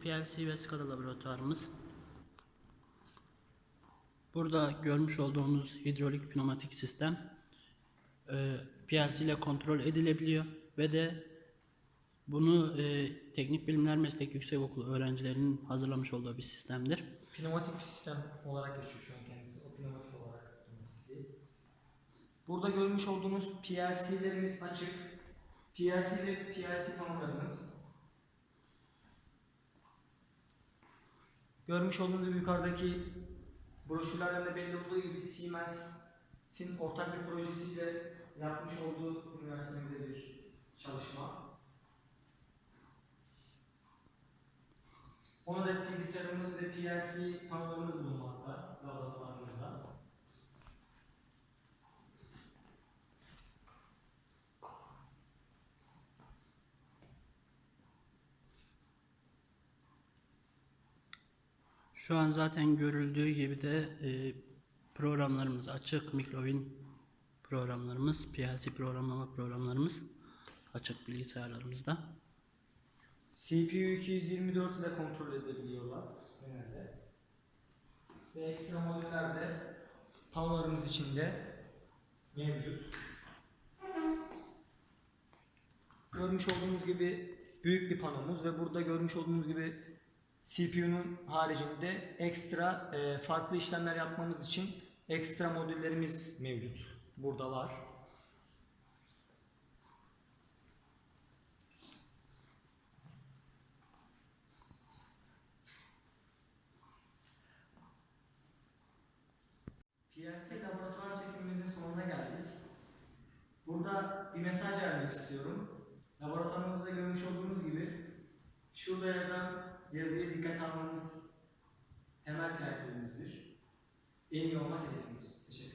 PLC ve SCADA laboratuvarımız. Burada görmüş olduğunuz hidrolik pneumatik sistem e, PLC ile kontrol edilebiliyor ve de bunu e, Teknik Bilimler Meslek Yüksekokulu öğrencilerinin hazırlamış olduğu bir sistemdir. Pneumatik bir sistem olarak geçiyor şu an kendisi. O pneumatik olarak. Burada görmüş olduğunuz PLC'lerimiz açık. PLC ve PLC panolarımız. Görmüş olduğunuz gibi yukarıdaki broşürlerden de belli olduğu gibi Siemens'in ortak bir projesiyle yapmış olduğu üniversitemizde bir çalışma. 10 adet bilgisayarımız ve PLC panolarımız bulunmakta laboratuvarımızda. Şu an zaten görüldüğü gibi de e, programlarımız açık. Microwin programlarımız, PLC programlama programlarımız açık bilgisayarlarımızda. CPU 224 ile kontrol edebiliyorlar genelde. Ve ekstra modüller de panolarımız içinde mevcut. Görmüş olduğunuz gibi büyük bir panomuz ve burada görmüş olduğunuz gibi CPU'nun haricinde ekstra e, farklı işlemler yapmamız için ekstra modüllerimiz mevcut. Burada var. PLC laboratuvar çekimimizin sonuna geldik. Burada bir mesaj vermek istiyorum. Laboratuvarımızda görmüş olduğunuz gibi şurada yazan yazıya dikkat almanız temel prensibimizdir. En iyi olmak hedefimiz. Teşekkür.